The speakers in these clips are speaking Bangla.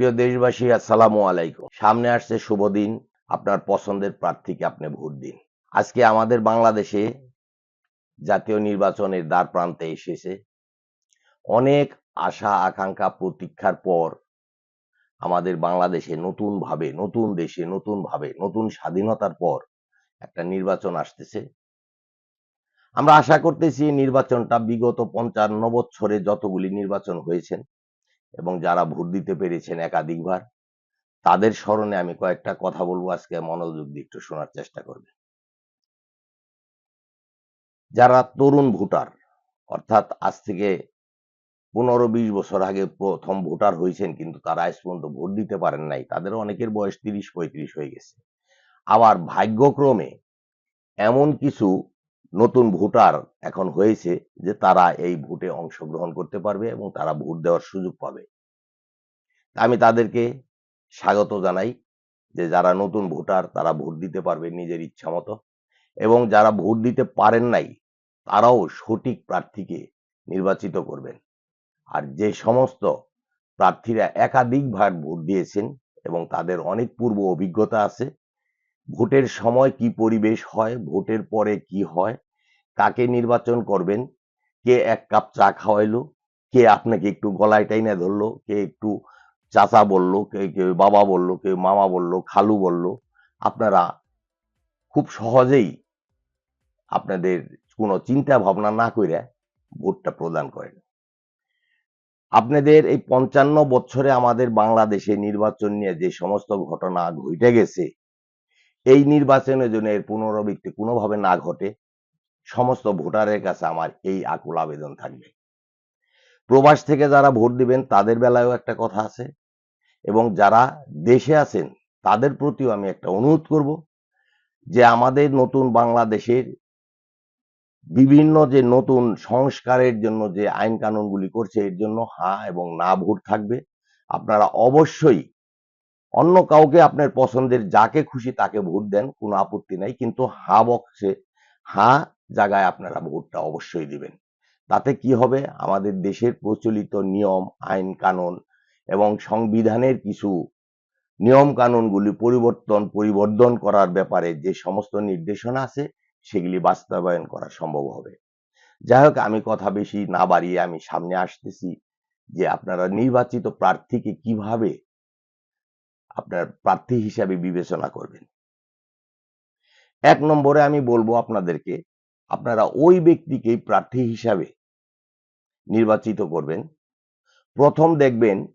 প্রিয় দেশবাসী, আসসালামু আলাইকুম। সামনে আসছে শুভ দিন। আপনার পছন্দের প্রার্থীকে আপনি ভোট দিন। আজকে আমাদের বাংলাদেশে জাতীয় নির্বাচনের দ্বার প্রান্তে এসেছে। অনেক আশা, আকাঙ্ক্ষা, প্রতীক্ষার পর আমাদের বাংলাদেশে নতুন ভাবে নতুন দেশে নতুন ভাবে নতুন স্বাধীনতার পর একটা নির্বাচন আসতেছে। আমরা আশা করতেছি নির্বাচনটা বিগত পঞ্চান্ন বছরে যতগুলি নির্বাচন হয়েছেন এবং যারা ভোট দিতে পেরেছেন একাধিকবার, তাদের স্মরণে আমি কয়েকটা কথা বলব আজকে। মনোযোগ দিয়ে একটু শোনার চেষ্টা করবে যারা তরুণ ভোটার, অর্থাৎ আজ থেকে পনেরো বিশ বছর আগে প্রথম ভোটার হয়েছেন কিন্তু তারা আজ পর্যন্ত ভোট দিতে পারেন নাই, তাদের অনেকের বয়স তিরিশ পঁয়ত্রিশ হয়ে গেছে। আবার ভাগ্যক্রমে এমন কিছু নতুন ভোটার এখন হয়েছে যে তারা এই ভোটে অংশগ্রহণ করতে পারবে এবং তারা ভোট দেওয়ার সুযোগ পাবে। আমি তাদেরকে স্বাগত জানাই যে যারা নতুন ভোটার তারা ভোট দিতে পারবে নিজের ইচ্ছা মতো এবং যারা ভোট দিতে পারেন নাই তারাও সঠিক প্রার্থীকে নির্বাচিত করবেন। আর যে সমস্ত প্রার্থীরা একাধিকবার ভোট দিয়েছেন এবং তাদের অনেক পূর্ব অভিজ্ঞতা আছে ভোটের সময় কি পরিবেশ হয়, ভোটের পরে কি হয়, কাকে নির্বাচন করবেন, কে এক কাপ চা খাওয়াইলো, কে আপনাকে একটু গলায় টাইনে ধরলো, কে একটু চাচা বলল, কে কেউ বাবা বলল, কেউ মামা বলল, খালু বলল, আপনারা খুব সহজেই আপনাদের কোনো চিন্তা ভাবনা না করে ভোটটা প্রদান করেন। আপনাদের এই পঞ্চান্ন বছরে আমাদের বাংলাদেশে নির্বাচন নিয়ে যে সমস্ত ঘটনা ঘটে গেছে এই নির্বাচনের জন্য এর পুনরাবৃত্তি কোনোভাবে না ঘটে, সমস্ত ভোটারের কাছে আমার এই আকুল আবেদন থাকবে। প্রবাস থেকে যারা ভোট দিবেন, তাদের বেলায়ও একটা কথা আছে এবং যারা দেশে আছেন, তাদের প্রতিও আমি একটা অনুরোধ করব যে আমাদের নতুন বাংলাদেশের বিভিন্ন যে নতুন সংস্কারের জন্য যে আইন কানুনগুলি করছে, এর জন্য হা এবং না ভোট থাকবে। আপনারা অবশ্যই অন্য কাউকে আপনার পছন্দের যাকে খুশি তাকে ভোট দেন, কোনো আপত্তি নাই। কিন্তু হা বক্সে, হা জায়গায় আপনারা ভোটটা অবশ্যই দিবেন। তাতে কি হবে? আমাদের দেশের প্রচলিত নিয়ম, আইন, কানুন এবং সংবিধানের কিছু নিয়ম কানুনগুলি পরিবর্তন, পরিবর্ধন করার ব্যাপারে যে সমস্ত নির্দেশনা আছে, সেগুলি বাস্তবায়ন করা সম্ভব হবে। যাই হোক, আমি কথা বেশি না বাড়িয়ে আমি সামনে আসতেছি যে আপনারা নির্বাচিত প্রার্থীকে কীভাবে আপনার প্রার্থী হিসাবে বিবেচনা করবেন। এক নম্বরে আমি বলব আপনাদেরকে, আপনারা ওই ব্যক্তিকেই প্রার্থী হিসাবে নির্বাচিত করবেন। প্রথম দেখবেন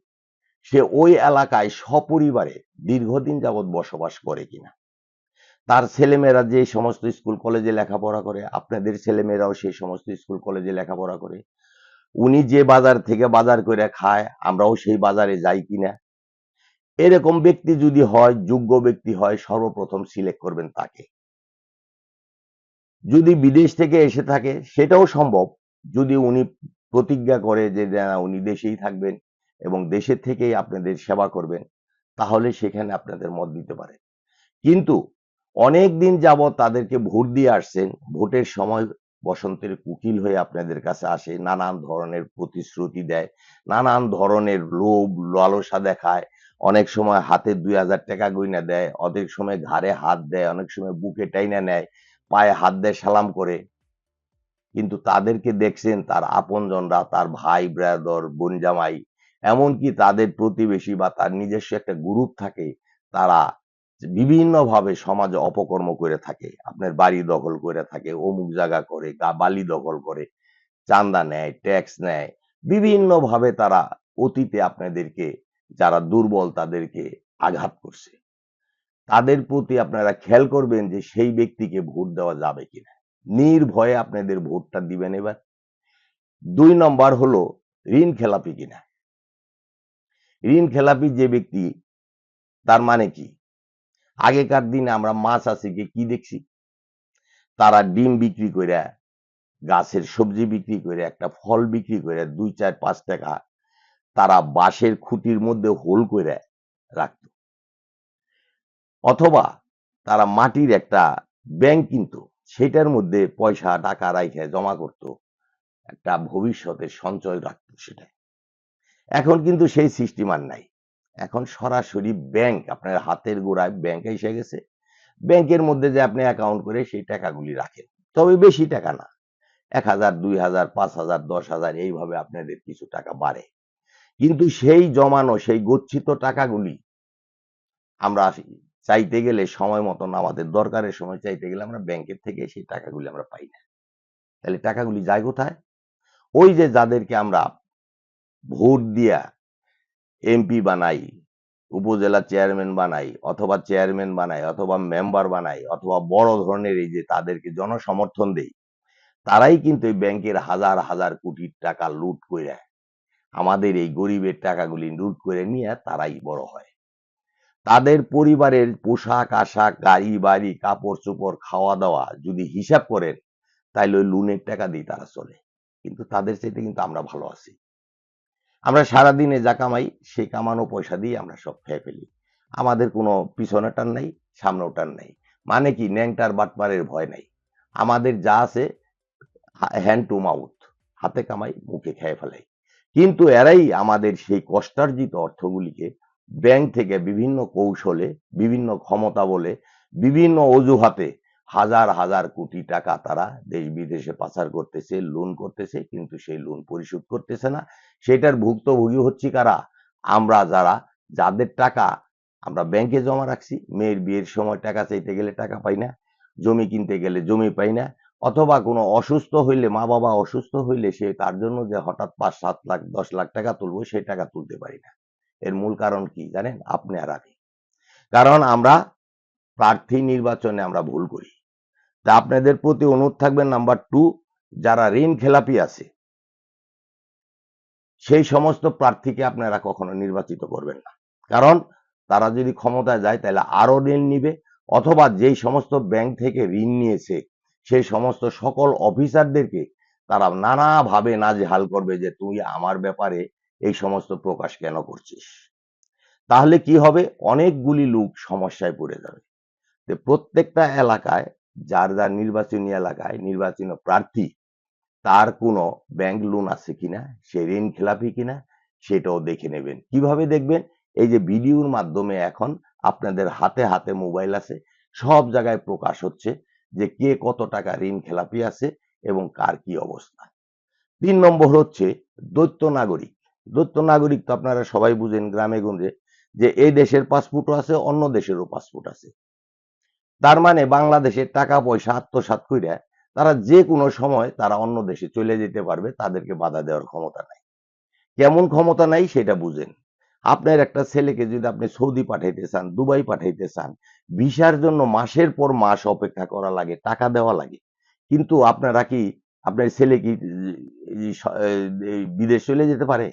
সে ওই এলাকায় সপরিবারে দীর্ঘদিন যাবৎ বসবাস করে কিনা। তার ছেলেমেয়েরা যে সমস্ত স্কুল কলেজে লেখাপড়া করে, আপনাদের ছেলেমেয়েরাও সেই সমস্ত স্কুল কলেজে লেখাপড়া করে। উনি যে বাজার থেকে বাজার করে খায়, আমরাও সেই বাজারে যাই কিনা। এরকম ব্যক্তি যদি হয়, যোগ্য ব্যক্তি হয়, সর্বপ্রথম সিলেক্ট করবেন তাকে। যদি বিদেশ থেকে এসে থাকে, সেটাও সম্ভব। যদি উনি প্রতিজ্ঞা করে যে, না, উনি দেশেই থাকবেন এবং দেশের থেকেই আপনাদের সেবা করবেন, তাহলে সেখানে আপনাদের মত দিতে পারে। কিন্তু অনেক দিন যাবৎ তাদেরকে ভোট দিয়ে আসছেন, ভোটের সময় বসন্তের কুকিল হয়ে আপনাদের কাছে আসে, নানান ধরনের প্রতিশ্রুতি দেয়, নানান ধরনের লোভ, লালসা দেখায় অনেক সময় হাতে দুই হাজার টাকা গইনা দেয় অনেক সময় ঘাড়ে হাত দেয়, অনেক সময় বুকে টাইনা নেয়, পায়ে হাত দেয় সালাম করে। কিন্তু তাদেরকে দেখছেন তার আপনজনরা, তার ভাই ব্রাদর বোন জামাই, এমনকি তাদের প্রতিবেশী বা তার নিজস্ব একটা গ্রুপ থাকে, তারা বিভিন্নভাবে সমাজে অপকর্ম করে থাকে, আপনার বাড়ি দখল করে থাকে, অমুক জায়গা করে, গা বালি দখল করে, চান্দা নেয় ট্যাক্স নেয়, বিভিন্নভাবে তারা অতীতে আপনাদেরকে যারা দুর্বল তাদেরকে আঘাত করছে। তাদের প্রতি আপনারা খেয়াল করবেন যে সেই ব্যক্তিকে ভোট দেওয়া যাবে কিনা। নির্ভয়ে আপনাদের ভোটটা দিবেন এবার। দুই নম্বর হলো ঋণ খেলাপি কিনা। ঋণ খেলাপি যে ব্যক্তি, তার মানে কি? আগেকার দিনে আমরা মাছ আছিকে কি দেখছি? তারা ডিম বিক্রি করে গাছের সবজি বিক্রি করে একটা ফল বিক্রি করে দুই, চার, পাঁচ টাকা তারা বাঁশের খুঁটির মধ্যে হোল করে রাখত। অথবা তারা মাটির একটা ব্যাংক কিন্তু, সেটার মধ্যে পয়সা টাকা রাইখে জমা করত। একটা ভবিষ্যতের সঞ্চয় রাখত সেটা এখন কিন্তু সেই সিস্টেম আর নাই। এখন সরাসরি ব্যাংক, আপনার হাতের গোড়ায় ব্যাংক এসে গেছে। ব্যাংকের মধ্যে যে আপনি অ্যাকাউন্ট করে সেই টাকাগুলি রাখেন। তবে বেশি টাকা না। এক হাজার, দুই হাজার, পাঁচ হাজার, দশ হাজার এইভাবে আপনাদের কিছু টাকা বাড়ে। কিন্তু সেই জমানো, সেই গচ্ছিত টাকাগুলি আমরা চাইতে গেলে সময় মতন আমাদের দরকারের সময় চাইতে গেলে আমরা ব্যাংকের থেকে সেই টাকাগুলি আমরা পাই না। তাহলে টাকাগুলি যায় কোথায়? ওই যে যাদেরকে আমরা ভোট দিয়া এমপি বানাই, উপজেলা চেয়ারম্যান বানাই, অথবা চেয়ারম্যান বানাই, অথবা মেম্বার বানাই, অথবা বড় ধরনের এই যে তাদেরকে জনসমর্থন দেই, তারাই কিন্তু ব্যাংকের হাজার হাজার কোটি টাকা লুট করে আমাদের এই গরিবের টাকাগুলি লুট করে নিয়ে তারাই বড় হয়। তাদের পরিবারের পোশাক, আশাক, গাড়ি, বাড়ি, কাপড় চোপড় খাওয়া দাওয়া যদি হিসাব করেন, তাইলে ওই লোনের টাকা দিয়ে তারা চলে। কিন্তু তাদের চাইতে কিন্তু আমরা ভালো আছি। আমরা সারাদিনে যা কামাই সেই কামানো পয়সা দিয়ে আমরা সব খেয়ে ফেলি। আমাদের কোনো পিছনে পিছনেটার নাই সামনেটার নাই। মানে কি, ন্যাংটার বাটপারের ভয় নাই। আমাদের যা আছে, হ্যান্ড টু মাউথ, হাতে কামাই, মুখে খেয়ে ফেলাই। কিন্তু এরাই আমাদের সেই কষ্টার্জিত অর্থগুলিকে ব্যাংক থেকে বিভিন্ন কৌশলে, বিভিন্ন ক্ষমতা বলে, বিভিন্ন অজুহাতে হাজার হাজার কোটি টাকা তারা দেশ বিদেশে পাচার করতেছে লোন করতেছে, কিন্তু সেই লোন পরিশোধ করতেছে না। সেটার ভুক্তভোগী হচ্ছি কারা? আমরা যারা, যাদের টাকা আমরা ব্যাংকে জমা রাখছি, মেয়ের বিয়ের সময় টাকা চাইতে গেলে টাকা পাই না, জমি কিনতে গেলে জমি পাই না অথবা কোনো অসুস্থ হইলে, মা বাবা অসুস্থ হইলে সে তার জন্য যে হঠাৎ পাঁচ, সাত লাখ, দশ লাখ টাকা তুলবো, সেই টাকা তুলতে পারি না। এর মূল কারণ কি জানেন? আপনি আর আমি। কারণ আমরা প্রার্থী নির্বাচনে আমরা ভুল করি। তা আপনাদের প্রতি অনুরোধ থাকবে, নাম্বার টু, যারা ঋণ খেলাপি আছে, সেই সমস্ত প্রার্থীকে আপনারা কখনো নির্বাচিত করবেন না। কারণ তারা যদি ক্ষমতায় যায়, তাহলে আরও ঋণ নিবে, অথবা যেই সমস্ত ব্যাংক থেকে ঋণ নিয়েছে সেই সমস্ত সকল অফিসারদেরকে তারা নানাভাবে নাজেহাল করবে যে তুই আমার ব্যাপারে এই সমস্ত প্রকাশ কেন করছিস? তাহলে কি হবে? অনেকগুলি লোক সমস্যায় পড়ে যাবে। প্রত্যেকটা এলাকায়, যার যার নির্বাচনী এলাকায় নির্বাচনী প্রার্থী, তার কোনো ব্যাংক লোন আছে কিনা, সে ঋণ খেলাপি কিনা, সেটাও দেখে নেবেন। কীভাবে দেখবেন? এই যে ভিডিওর মাধ্যমে এখন আপনাদের হাতে হাতে মোবাইল আছে, সব জায়গায় প্রকাশ হচ্ছে। যে কে কত টাকা ঋণ খেলাপি আছে এবং কার কি অবস্থা। তিন নম্বর হচ্ছে দৈত্য নাগরিক। দৈত্য নাগরিক তো আপনারা সবাই বুঝেন গ্রামে গঞ্জে যে এই দেশের পাসপোর্টও আছে, অন্য দেশেরও পাসপোর্ট আছে। তার মানে বাংলাদেশের টাকা পয়সা আত্মসাত কইরা তারা যে কোনো সময় তারা অন্য দেশে চলে যেতে পারবে, তাদেরকে বাধা দেওয়ার ক্ষমতা নাই। কেমন ক্ষমতা নাই সেটা বুঝেন। আপনার একটা ছেলেকে যদি আপনি সৌদি পাঠাইতে চান, দুবাই পাঠাইতে চান, ভিসার জন্য মাসের পর মাস অপেক্ষা করা লাগে, টাকা দেওয়া লাগে। কিন্তু আপনারা কি আপনার ছেলে কি বিদেশ চলে যেতে পারে?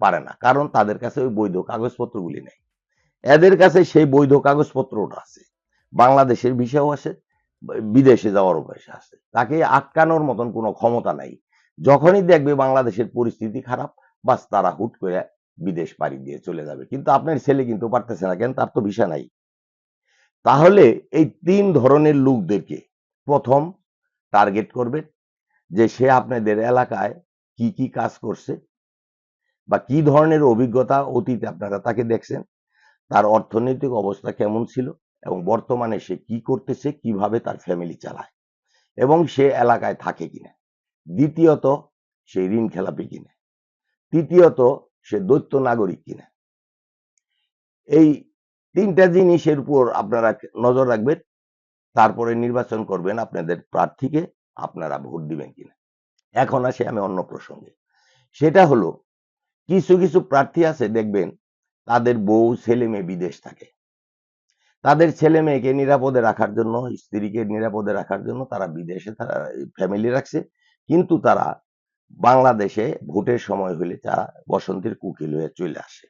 পারে না, কারণ তাদের কাছে ওই বৈধ কাগজপত্রগুলি নেই। এদের কাছে সেই বৈধ কাগজপত্রটা আছে। বাংলাদেশের ভিসাও আছে বিদেশে যাওয়ার পয়সা আছে। তাকে আটকানোর মতন কোনো ক্ষমতা নাই। যখনই দেখবে বাংলাদেশের পরিস্থিতি খারাপ, বাস তারা হুট করে বিদেশ পাড়ি দিয়ে চলে যাবে। কিন্তু আপনার ছেলে কিন্তু পারতেছে না কেন? তার তো ভিসা নাই। তাহলে এই তিন ধরনের লোকদেরকে প্রথম টার্গেট করবে যে সে আপনাদের এলাকায় কি কি কাজ করছে বা কি ধরনের অভিজ্ঞতা অতীতে আপনারা তাকে দেখছেন, তার অর্থনৈতিক অবস্থা কেমন ছিল এবং বর্তমানে সে কি করতেছে, কীভাবে তার ফ্যামিলি চালায় এবং সে এলাকায় থাকে কিনা। দ্বিতীয়ত, সে ঋণ খেলাপি কিনা। তৃতীয়ত সে দৈত্য নাগরিক কিনা। এই তিনটা জিনিসের উপর আপনারা নজর রাখবেন, তারপরে নির্বাচন করবেন আপনাদের প্রার্থীকে, আপনারা ভোট দিবেন কিনা। এখন আসে আমি অন্য প্রসঙ্গে। সেটা হলো, কিছু কিছু প্রার্থী আছে দেখবেন, তাদের বউ ছেলে মেয়ে বিদেশ থাকে। তাদের ছেলে মেয়েকে নিরাপদে রাখার জন্য, স্ত্রীকে নিরাপদে রাখার জন্য তারা বিদেশে তারা ফ্যামিলি রাখছে। কিন্তু তারা বাংলাদেশে ভোটের সময় হলে তারা বসন্তের কুকিল হয়ে চলে আসে।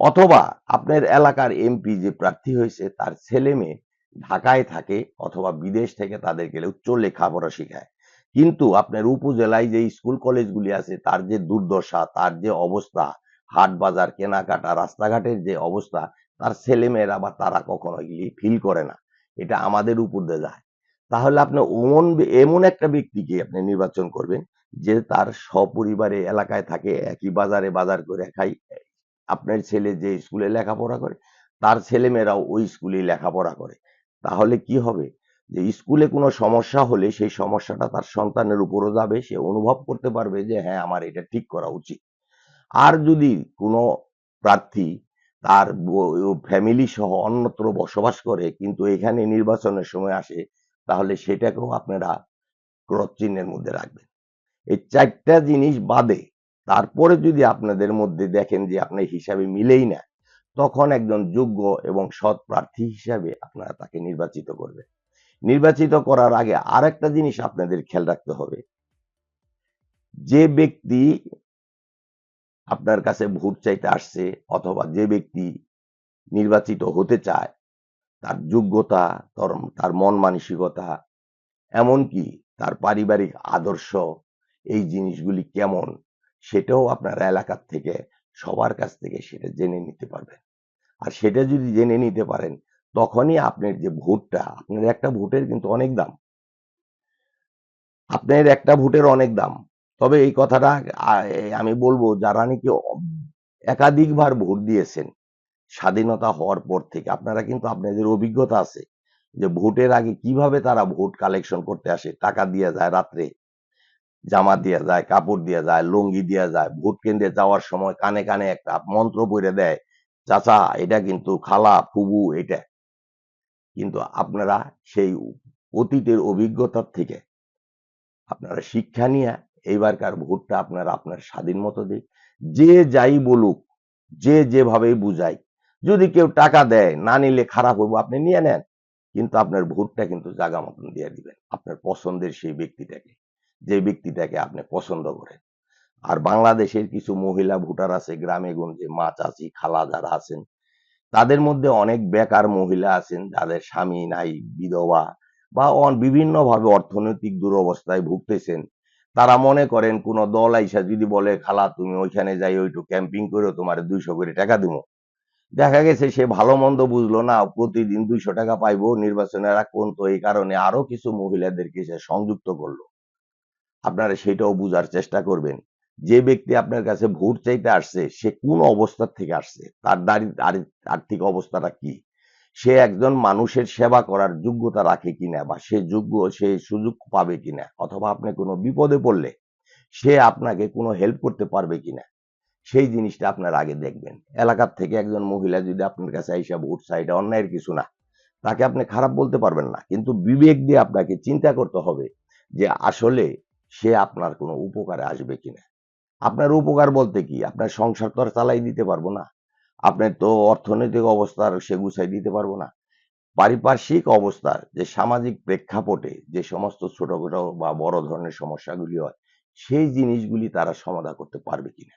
অথবা আপনার এলাকার এমপি যে প্রার্থী হয়েছে তার ছেলে মেয়ে ঢাকায় থাকে অথবা বিদেশ থেকে তাদেরকে উচ্চ লেখাপড়া শেখায়। কিন্তু আপনার উপজেলায় যে স্কুল কলেজগুলি আছে, তার যে দুর্দশা, তার যে অবস্থা, হাট বাজার, কেনাকাটা, রাস্তাঘাটের যে অবস্থা, তার ছেলে মেয়েরা বা তারা কখনো এগুলি ফিল করে না। এটা আমাদের উপর দিয়ে যায়। তাহলে আপনি এমন একটা ব্যক্তিকে আপনি নির্বাচন করবেন যে তার সপরিবারে এলাকায় থাকে, একই বাজারে বাজার করে খাই আপনার ছেলে যে স্কুলে লেখাপড়া করে, তার ছেলেমেয়েরাও ওই স্কুলেই লেখাপড়া করে। তাহলে কি হবে? যে স্কুলে কোনো সমস্যা হলে সেই সমস্যাটা তার সন্তানের উপরও যাবে। সে অনুভব করতে পারবে যে হ্যাঁ আমার এটা ঠিক করা উচিত। আর যদি কোনো প্রার্থী তার ফ্যামিলি সহ অন্যত্র বসবাস করে, কিন্তু এখানে নির্বাচনের সময় আসে, তাহলে সেটাকেও আপনারা ক্রস চিহ্নের মধ্যে রাখবেন। এই চারটা জিনিস বাদে, তারপরে যদি আপনাদের মধ্যে দেখেন যে আপনার হিসাবে মিলেই না, তখন একজন যোগ্য এবং সৎ প্রার্থী হিসাবে আপনারা তাকে নির্বাচিত করবেন। নির্বাচিত করার আগে আরেকটা জিনিস আপনাদের খেয়াল রাখতে হবে। যে ব্যক্তি আপনার কাছে ভোট চাইতে আসছে অথবা যে ব্যক্তি নির্বাচিত হতে চায়, তার যোগ্যতা তার মন মানসিকতা, এমনকি তার পারিবারিক আদর্শ এই জিনিসগুলি কেমন সেটাও আপনার এলাকার থেকে সবার কাছ থেকে সেটা জেনে নিতে পারবেন। আর সেটা যদি জেনে নিতে পারেন, তখনই আপনার যে ভোটটা, আপনার একটা ভোটের কিন্তু অনেক দাম। আপনার একটা ভোটের অনেক দাম। তবে এই কথাটা আমি বলব, যারা নাকি একাধিকবার ভোট দিয়েছেন, স্বাধীনতা হওয়ার পর থেকে আপনারা কিন্তু আপনাদের অভিজ্ঞতা আছে যে ভোটের আগে কীভাবে তারা ভোট কালেকশন করতে আসে, টাকা দিয়ে যায় রাত্রে। জামা দিয়ে যায়, কাপড় দিয়ে যায়, লুঙ্গি দিয়ে যায়, ভোট কেন্দ্রে যাওয়ার সময় কানে কানে একটা মন্ত্র পড়ে দেয়, চাচা, এটা কিন্তু খালা, ফুবু, এটা। কিন্তু আপনারা সেই অতীতের অভিজ্ঞতার থেকে আপনারা শিক্ষা নিয়ে এইবারকার ভোটটা আপনারা আপনার স্বাধীন মতো দিক যে যাই বলুক, যে যেভাবেই বুঝাই, যদি কেউ টাকা দেয়, না নিলে খারাপ হইব, আপনি নিয়ে নেন। কিন্তু আপনার ভোটটা কিন্তু জাগা মতন দিয়ে দিবেন, আপনার পছন্দের সেই ব্যক্তিটাকে। যে ব্যক্তিটাকে আপনি পছন্দ করেন। আর বাংলাদেশের কিছু মহিলা ভোটার আছে, গ্রামে গঞ্জে মা চাচি, খালা যারা আছেন, তাদের মধ্যে অনেক বেকার মহিলা আছেন, যাদের স্বামী নাই, বিধবা বা বিভিন্ন ভাবে অর্থনৈতিক দুরবস্থায় ভুগতেছেন। তারা মনে করেন, কোন দল আইসা যদি বলে, খালা, তুমি ওইখানে যাই, ওইটু ক্যাম্পিং করে তোমার দুইশো করে টাকা দিব দেখা গেছে, সে ভালো মন্দ বুঝলো, না, প্রতিদিন দুইশো টাকা পাইবো, নির্বাচনের কোন তো এই কারণে আরও কিছু মহিলাদেরকে সে সংযুক্ত করল। আপনারা সেটাও বুঝার চেষ্টা করবেন। যে ব্যক্তি আপনার কাছে ভোট চাইতে আসছে, সে কোন অবস্থার থেকে আসছে? তার আর্থিক অবস্থাটা কি? সে একজন মানুষের সেবা করার যোগ্যতা রাখে কিনা বা সে যোগ্য, সে সুযোগ পাবে কিনা? অথবা আপনি কোনো বিপদে পড়লে সে আপনাকে কোনো হেল্প করতে পারবে কিনা? সেই জিনিসটা আপনার আগে দেখবেন। এলাকার থেকে একজন মহিলা যদি আপনার কাছে আইসা ভোট চাই এটা অন্যায়ের কিছু না। তাকে আপনি খারাপ বলতে পারবেন না। কিন্তু বিবেক দিয়ে আপনাকে চিন্তা করতে হবে যে আসলে সে আপনার কোনো উপকারে আসবে কিনা? আপনার উপকার বলতে কি? আপনার সংসার তো আর চালাই দিতে পারব না। আপনার তো অর্থনৈতিক অবস্থার সে গুছাই দিতে পারব না। পারিপার্শ্বিক অবস্থার যে সামাজিক প্রেক্ষাপটে যে সমস্ত ছোটখাটো বা বড় ধরনের সমস্যাগুলি হয়, সেই জিনিসগুলি তারা সমাধান করতে পারবে কিনা?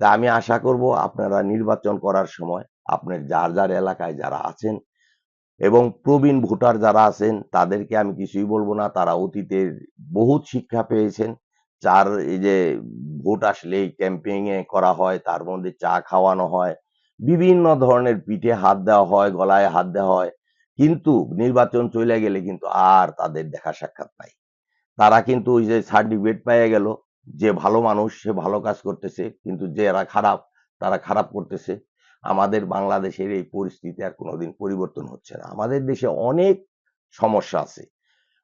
তা আমি আশা করব আপনারা নির্বাচন করার সময় আপনার যার যার এলাকায় যারা আছেন এবং প্রবীণ ভোটার যারা আছেন, তাদেরকে আমি কিছুই বলব না। তারা অতীতের বহুত শিক্ষা পেয়েছেন। চার, এই যে ভোট আসলেই ক্যাম্পেইন করা হয়, তার মধ্যে চা খাওয়ানো হয়, বিভিন্ন ধরনের পিঠে হাত দেওয়া হয়, গলায় হাত দেওয়া হয়। কিন্তু নির্বাচন চলে গেলে কিন্তু আর তাদের দেখা সাক্ষাৎ নাই। তারা কিন্তু ওই যে সার্টিফিকেট পেয়ে গেল, যে ভালো মানুষ, সে ভালো কাজ করতেছে, কিন্তু যে এরা খারাপ, তারা খারাপ করতেছে। আমাদের বাংলাদেশের এই পরিস্থিতি আর কোনোদিন পরিবর্তন হচ্ছে না। আমাদের দেশে অনেক সমস্যা আছে।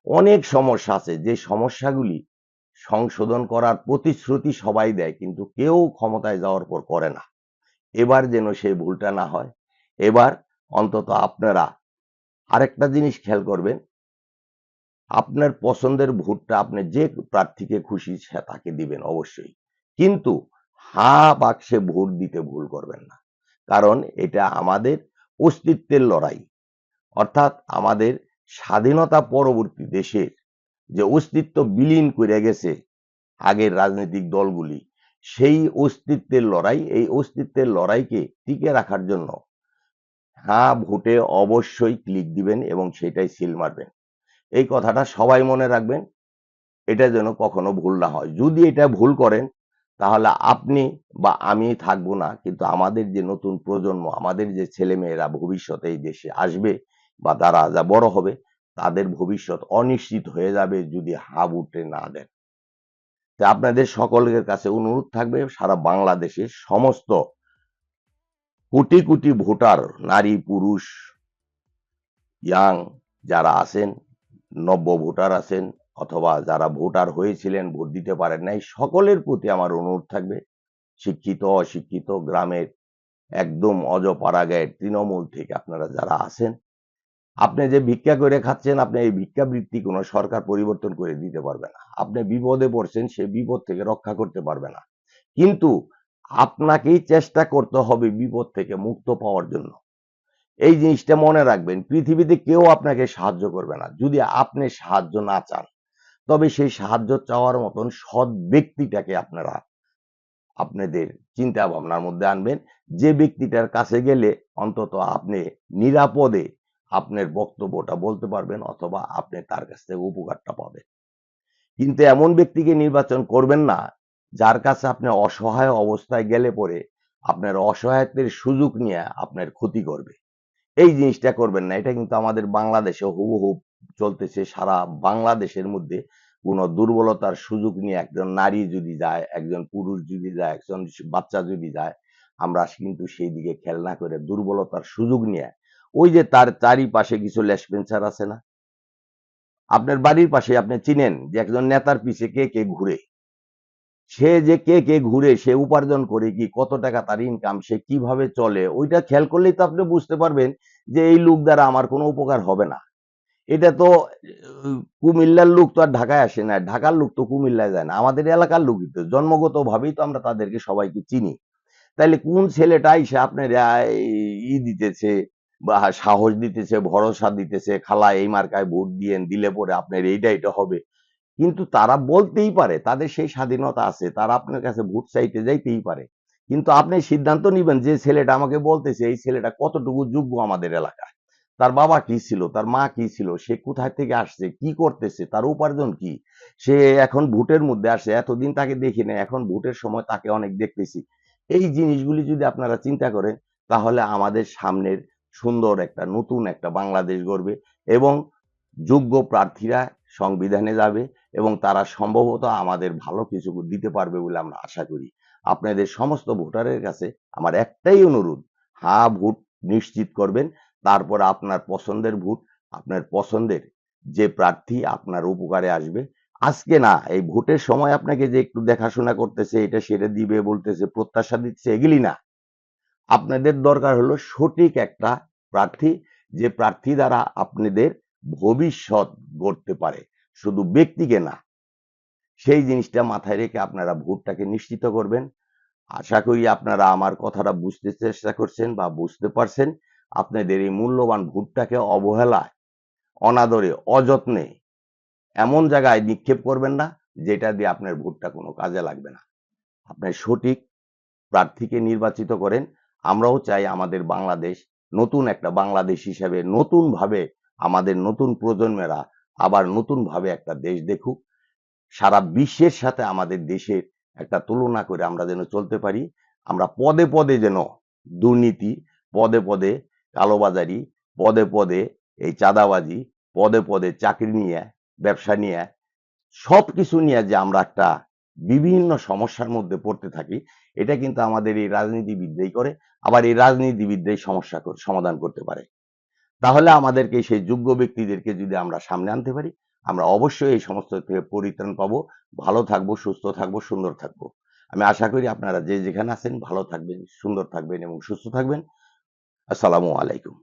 অনেক সমস্যা আছে যে সমস্যাগুলি সংশোধন করার প্রতিশ্রুতি সবাই দেয়, কিন্তু কেউ ক্ষমতায় যাওয়ার পর করে না। এবার যেন সেই ভুলটা না হয়। এবার অন্তত আপনারা আরেকটা জিনিস খেয়াল করবেন। আপনার পছন্দের ভোটটা আপনি যে প্রার্থীকে খুশি সে তাকে দিবেন অবশ্যই। কিন্তু হা বাক্সে ভোট দিতে ভুল করবেন না। কারণ এটা আমাদের অস্তিত্বের লড়াই। অর্থাৎ আমাদের স্বাধীনতা পরবর্তী দেশের যে অস্তিত্ব বিলীন করে গেছে আগের রাজনৈতিক দলগুলি, সেই অস্তিত্বের লড়াই, এই অস্তিত্বের লড়াইকে টিকে রাখার জন্য হ্যাঁ ভোটে অবশ্যই ক্লিক দিবেন এবং সেটাই সিল মারবেন। এই কথাটা সবাই মনে রাখবেন, এটা যেন কখনো ভুল না হয়। যদি এটা ভুল করেন তাহলে আপনি বা আমি থাকব না। কিন্তু আমাদের যে নতুন প্রজন্ম, আমাদের যে ছেলে মেয়েরা ভবিষ্যতে এই দেশে আসবে বা তারা যা বড় হবে, তাদের ভবিষ্যৎ অনিশ্চিত হয়ে যাবে যদি হা ভোটে না দেন। তা আপনাদের সকলের কাছে অনুরোধ থাকবে, সারা বাংলাদেশের সমস্ত কোটি কোটি ভোটার, নারী, পুরুষ, ইয়াং যারা আছেন, নব্য ভোটার আছেন অথবা যারা ভোটার হয়েছিলেন, ভোট দিতে পারেন নাই, সকলের প্রতি আমার অনুরোধ থাকবে। শিক্ষিত, অশিক্ষিত গ্রামের একদম অজপাড়াগায়ের তৃণমূল থেকে আপনারা যারা আছেন, আপনি যে ভিক্ষা করে খাচ্ছেন, আপনি এই ভিক্ষাবৃত্তি কোনো সরকার পরিবর্তন করে দিতে পারবে না। আপনি বিপদে পড়ছেন, সে বিপদ থেকে রক্ষা করতে পারবে না। কিন্তু আপনাকেই চেষ্টা করতে হবে বিপদ থেকে মুক্ত পাওয়ার জন্য। এই জিনিসটা মনে রাখবেন, পৃথিবীতে কেউ আপনাকে সাহায্য করবে না। যদি আপনি সাহায্য না চান তবে সেই সাহায্য চাওয়ার মতন সৎ ব্যক্তিটাকে আপনারা আপনাদের চিন্তা ভাবনার মধ্যে আনবেন। যে ব্যক্তিটার কাছে গেলে অন্তত আপনি নিরাপদে আপনার বক্তব্যটা বলতে পারবেন অথবা আপনি তার কাছ থেকে উপকারটা পাবেন। কিন্তু এমন ব্যক্তিকে নির্বাচন করবেন না, যার কাছে আপনি অসহায় অবস্থায় গেলে পরে আপনার অসহায়ত্বের সুযোগ নিয়ে আপনার ক্ষতি করবে। এই জিনিসটা করবেন না, এটা কিন্তু আমাদের বাংলাদেশে হুবহু চলতেছে সারা বাংলাদেশের মধ্যে কোন দুর্বলতার সুযোগ নিয়ে একজন নারী যদি যায়, একজন পুরুষ যদি যায়, একজন বাচ্চা যদি যায়, আমরা কিন্তু সেই দিকে খেয়াল না করে দুর্বলতার সুযোগ নিয়ে। ওই যে তার চারিপাশে কিছু লেসপেন্সার আছে না? আপনার বাড়ির পাশে আপনি চিনেন যে একজন নেতার পিছে কে কে ঘুরে? সে যে কে কে ঘুরে, সে উপার্জন করে কি, কত টাকা তার ইনকাম সে কীভাবে চলে? ওইটা খেয়াল করলেই তো আপনি বুঝতে পারবেন যে এই লোক দ্বারা আমার কোনো উপকার হবে না। এটা তো, কুমিল্লার লোক তো আর ঢাকায় আসে না, ঢাকার লোক তো কুমিল্লায় যায় না। আমাদের এলাকার লোকই তো জন্মগত ভাবেই তো আমরা তাদেরকে সবাইকে চিনি। তাইলে কোন ছেলেটা এসে আপনার ই দিতেছে বা সাহস দিতেছে, ভরসা দিতেছে, খালা এই মার্কায় ভোট দিয়েন, দিলে পরে আপনার এইটা এটা হবে। কিন্তু তারা বলতেই পারে, তাদের সেই স্বাধীনতা আছে, তারা আপনার কাছে ভোট চাইতে যাইতেই পারে। কিন্তু আপনি সিদ্ধান্ত নিবেন যে ছেলেটা আমাকে বলতেছে, এই ছেলেটা কতটুকু যোগ্য আমাদের এলাকায়। তার বাবা কি ছিল? তার মা কি ছিল? সে কোথায় থেকে আসছে? কি করতেছে? তার উপার্জন কি? সে এখন ভোটের মধ্যে আসে, এতদিন তাকে দেখি না এখন ভোটের সময় তাকে অনেক দেখতেছি। এই জিনিসগুলি যদি আপনারা চিন্তা করেন, তাহলে আমাদের সামনের সুন্দর একটা, নতুন একটা বাংলাদেশ গড়বে এবং যোগ্য প্রার্থীরা সংবিধানে যাবে এবং তারা সম্ভবত আমাদের ভালো কিছু দিতে পারবে বলে আমরা আশা করি। আপনাদের সমস্ত ভোটারের কাছে আমার একটাই অনুরোধ, হা ভোট নিশ্চিত করবেন তারপর আপনার পছন্দের ভোট, আপনার পছন্দের যে প্রার্থী আপনার উপকারে আসবে। আজকে না, এই ভোটের সময় আপনাকে যে একটু দেখাশোনা করতেছে, এটা সেটা দিবে, বলতেছে, প্রত্যাশা দিচ্ছে, এগুলি না। আপনাদের দরকার হলো সঠিক একটা প্রার্থী, যে প্রার্থী দ্বারা আপনাদের ভবিষ্যৎ গড়তে পারে। শুধু ব্যক্তিকে না, সেই জিনিসটা মাথায় রেখে আপনারা ভোটটাকে নিশ্চিত করবেন। আশা করি আপনারা আমার কথাটা বুঝতে চেষ্টা করছেন বা বুঝতে পারছেন। আপনাদের এই মূল্যবান ভোটটাকে অবহেলায়, অনাদরে, অযত্নে এমন জায়গায় নিক্ষেপ করবেন না, যেটা দিয়ে আপনার ভোটটা কোনো কাজে লাগবে না। আপনি সঠিক প্রার্থীকে নির্বাচিত করেন। আমরাও চাই আমাদের বাংলাদেশ নতুন একটা বাংলাদেশ হিসেবে নতুন ভাবে আমাদের নতুন প্রজন্মেরা আবার নতুন ভাবে একটা দেশ দেখুক। সারা বিশ্বের সাথে আমাদের দেশের একটা তুলনা করে আমরা যেন চলতে পারি। আমরা পদে পদে যেন দুর্নীতি, পদে পদে কালোবাজারি, পদে পদে এই চাঁদাবাজি, পদে পদে চাকরি নিয়ে, ব্যবসা নিয়ে সব কিছু নিয়ে যে আমরা একটা বিভিন্ন সমস্যার মধ্যে পড়তে থাকি, এটা কিন্তু আমাদের এই রাজনীতিবিদরাই করে, আবার এই রাজনীতিবিদরাই সমস্যা সমাধান করতে পারে। তাহলে আমাদেরকে, সেই যোগ্য ব্যক্তিদেরকে যদি আমরা সামনে আনতে পারি, আমরা অবশ্যই এই সমস্ত থেকে পরিত্রাণ পাবো। ভালো থাকব, সুস্থ থাকব, সুন্দর থাকব। আমি আশা করি আপনারা যে যেখানে আছেন, ভালো থাকবেন, সুন্দর থাকবেন এবং সুস্থ থাকবেন। আসসালামু আলাইকুম